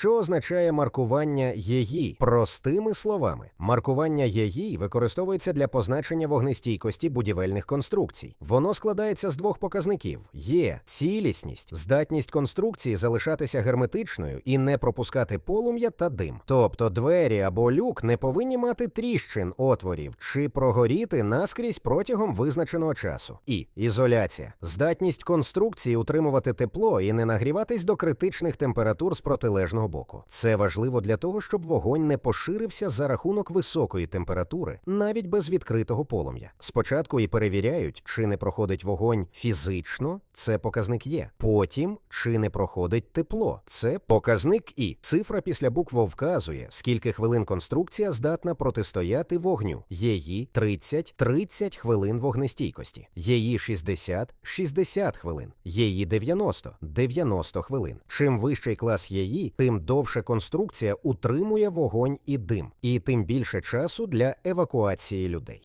Що означає маркування ЄІ? Простими словами, маркування ЄІ використовується для позначення вогнестійкості будівельних конструкцій. Воно складається з двох показників: є цілісність, здатність конструкції залишатися герметичною і не пропускати полум'я та дим. Тобто двері або люк не повинні мати тріщин отворів чи прогоріти наскрізь протягом визначеного часу. І ізоляція, здатність конструкції утримувати тепло і не нагріватись до критичних температур з протилежного боку. Це важливо для того, щоб вогонь не поширився за рахунок високої температури, навіть без відкритого полум'я. Спочатку і перевіряють, чи не проходить вогонь фізично, це показник Є. Потім чи не проходить тепло, це показник І. Цифра після букви вказує, скільки хвилин конструкція здатна протистояти вогню. Її 30 30 хвилин вогнестійкості, її 60 60 хвилин, її 90 90 хвилин. Чим вищий клас її, тим довше конструкція утримує вогонь і дим, і тим більше часу для евакуації людей.